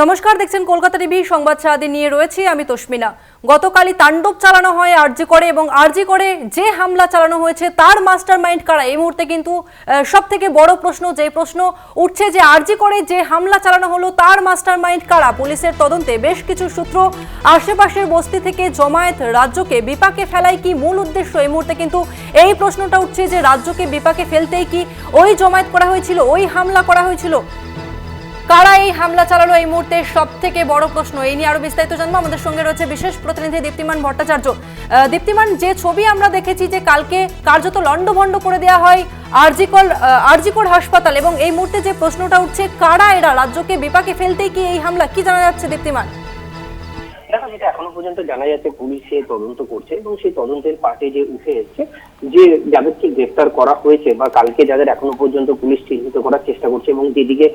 নমস্কার, দেখছেন কলকাতা টিভি, সংবাদ সারাদিন নিয়ে রয়েছি আমি তস্মিনা। গতকালই তাণ্ডব চালানো হয় আরজি করে এবং আরজি করে যে হামলা চালানো হয়েছে তার মাস্টার মাইন্ড কারা? এই মুহূর্তে কিন্তু সব থেকে বড় প্রশ্ন, যে প্রশ্ন উঠছে যে আরজি করে যে হামলা চালানো হলো তার মাস্টার মাইন্ড কারা? পুলিশের তদন্তে বেশ কিছু সূত্র আশেপাশের বস্তি থেকে জমায়েত রাজ্যকে বিপাকে ফেলাই কি মূল উদ্দেশ্য? এই মুহূর্তে কিন্তু এই প্রশ্নটা উঠছে যে রাজ্যকে বিপাকে ফেলতেই কি ওই জমায়েত করা হয়েছিল, ওই হামলা করা হয়েছিল? কারা এই হামলা চালালো এই মুহূর্তে সব থেকে বড় প্রশ্ন? এই নিয়ে আরও বিস্তারিত জানব। আমাদের সঙ্গে রয়েছে বিশেষ প্রতিনিধি দীপ্তিমান ভট্টাচার্য। দীপ্তিমান, যে ছবি আমরা দেখেছি যে কালকে কার্যত লণ্ডভণ্ড করে দেওয়া হয় আরজিকল আরজিকর হাসপাতাল এবং এই মুহূর্তে যে প্রশ্নটা উঠছে, কারা এরা? রাজ্যকে বিপাকে ফেলতেই কি এই হামলা? কি জানা যাচ্ছে দীপ্তিমান? যেটা এখনও পর্যন্ত জানা যাচ্ছে পুলিশে তদন্ত করছে এবং সেই তদন্তের পার্টে যে উঠে এসছে, যে যাদেরকে গ্রেফতার করা হয়েছে বা কালকে যাদের এখনও পর্যন্ত পুলিশ চিহ্নিত করার চেষ্টা করছে এবং যেদিকে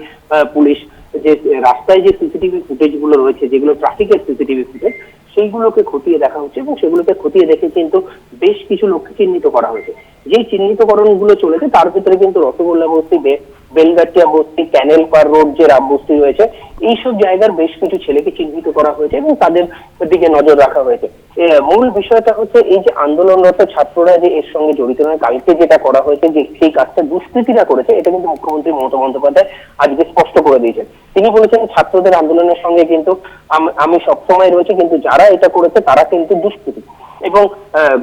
পুলিশ যে রাস্তায় যে সিসিটিভি ফুটেজগুলো রয়েছে, যেগুলো ট্রাফিকের সিসিটিভি ফুটেজ, সেইগুলোকে খতিয়ে দেখা হচ্ছে এবং সেগুলোকে খতিয়ে দেখে কিন্তু বেশ কিছু লোককে চিহ্নিত করা হয়েছে। যেই চিহ্নিতকরণগুলো চলেছে, তার ভিতরে কিন্তু রসগোল্লা বস্তি বেলগাটিয়া বস্তি ক্যানেল পার রোড যে রাম বস্তি রয়েছে, এইসব জায়গার বেশ কিছু ছেলেকে চিহ্নিত করা হয়েছে এবং তাদের দিকে নজর রাখা হয়েছে। মূল বিষয়টা হচ্ছে এই যে আন্দোলনরত ছাত্ররা যে এর সঙ্গে জড়িত নয়, কালকে যেটা করা হয়েছে যে সেই কাজটা দুষ্কৃতীরা করেছে, এটা কিন্তু মুখ্যমন্ত্রী মমতা বন্দ্যোপাধ্যায় আজকে স্পষ্ট করে দিয়েছেন। তিনি বলেছেন ছাত্রদের আন্দোলনের সঙ্গে কিন্তু আম- সবসময় রয়েছে, কিন্তু যারা এটা করেছে তারা কিন্তু দুষ্কৃতী। এবং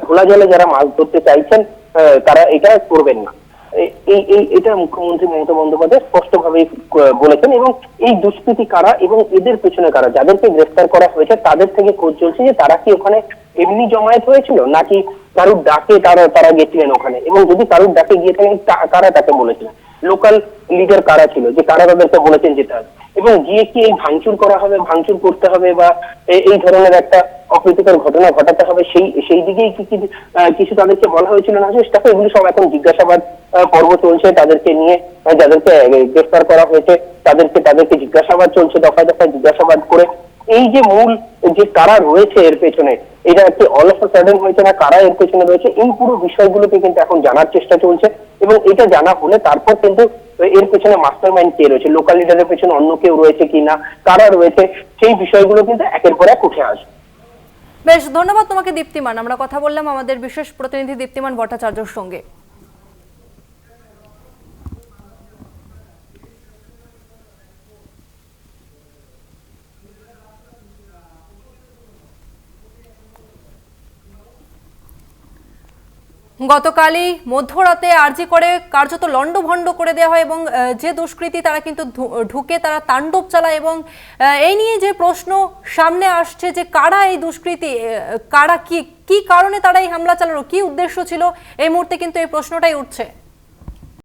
ঘোলা জলে যারা মাছ ধরতে চাইছেন তারা এটা করবেন না। এই এই এটা মুখ্যমন্ত্রী মমতা বন্দ্যোপাধ্যায় স্পষ্টভাবে বলেছেন এবং এই দুষ্কৃতী কারা এবং এদের পেছনে কারা, যাদেরকে গ্রেফতার করা হয়েছে তাদের থেকে খোঁজ চলছে যে তারা কি ওখানে এমনি জমায়েত হয়েছিল নাকি কারুর ডাকে তারা তারা গেছিলেন ওখানে? এবং যদি কারুর ডাকে গিয়ে থাকেন কারা তাকে বলেছিলেন? লোকাল লিডার কারা ছিল? যে কারা তাদেরকে বলেছেন হবে এবং গিয়ে কি এই ভাঙচুর করা হবে, ভাঙচুর করতে হবে বা এই ধরনের একটা অপ্রীতিকর ঘটনা ঘটাতে হবে, সেই সেই দিকেই কি কি কিছু তাদেরকে বলা হয়েছিল না? চেষ্টাকে এগুলো সব এখন জিজ্ঞাসাবাদ পর্ব চলছে, তাদেরকে নিয়ে যাদেরকে গ্রেফতার করা হয়েছে, তাদেরকে তাদেরকে জিজ্ঞাসাবাদ চলছে, দফায় দফায় জিজ্ঞাসাবাদ করে। এই যে মূল, যে কারা রয়েছে এর পেছনে, এটা একটি অল অফ সাডেন হয়েছে না কারা এর পেছনে রয়েছে? এই পুরো বিষয়গুলোকে কিন্তু এখন জানার চেষ্টা চলছে এবং এটা জানা হলে তারপর কিন্তু এর পেছনে মাস্টার মাইন্ড কে রয়েছে লোকাল লিডারের পেছনে অন্য কেউ রয়েছে কিনা, কারা রয়েছে, সেই বিষয়গুলো কিন্তু একের পর এক উঠে আসবে। বেশ, ধন্যবাদ তোমাকে দীপ্তিমান। আমরা কথা বললাম আমাদের বিশেষ প্রতিনিধি দীপ্তিমান ভট্টাচার্যর সঙ্গে। গতকালই মধ্যরাতে আরজি করে কার্যত লণ্ডভণ্ড করে দেওয়া হয় এবং যে দুষ্কৃতী তারা কিন্তু ঢুকে তারা তাণ্ডব চালায় এবং এই নিয়ে যে প্রশ্ন সামনে আসছে যে কারা এই দুষ্কৃতী কারা কি কি কারণে তারা এই হামলা চালানো কি উদ্দেশ্য ছিল, এই মুহূর্তে কিন্তু এই প্রশ্নটাই উঠছে।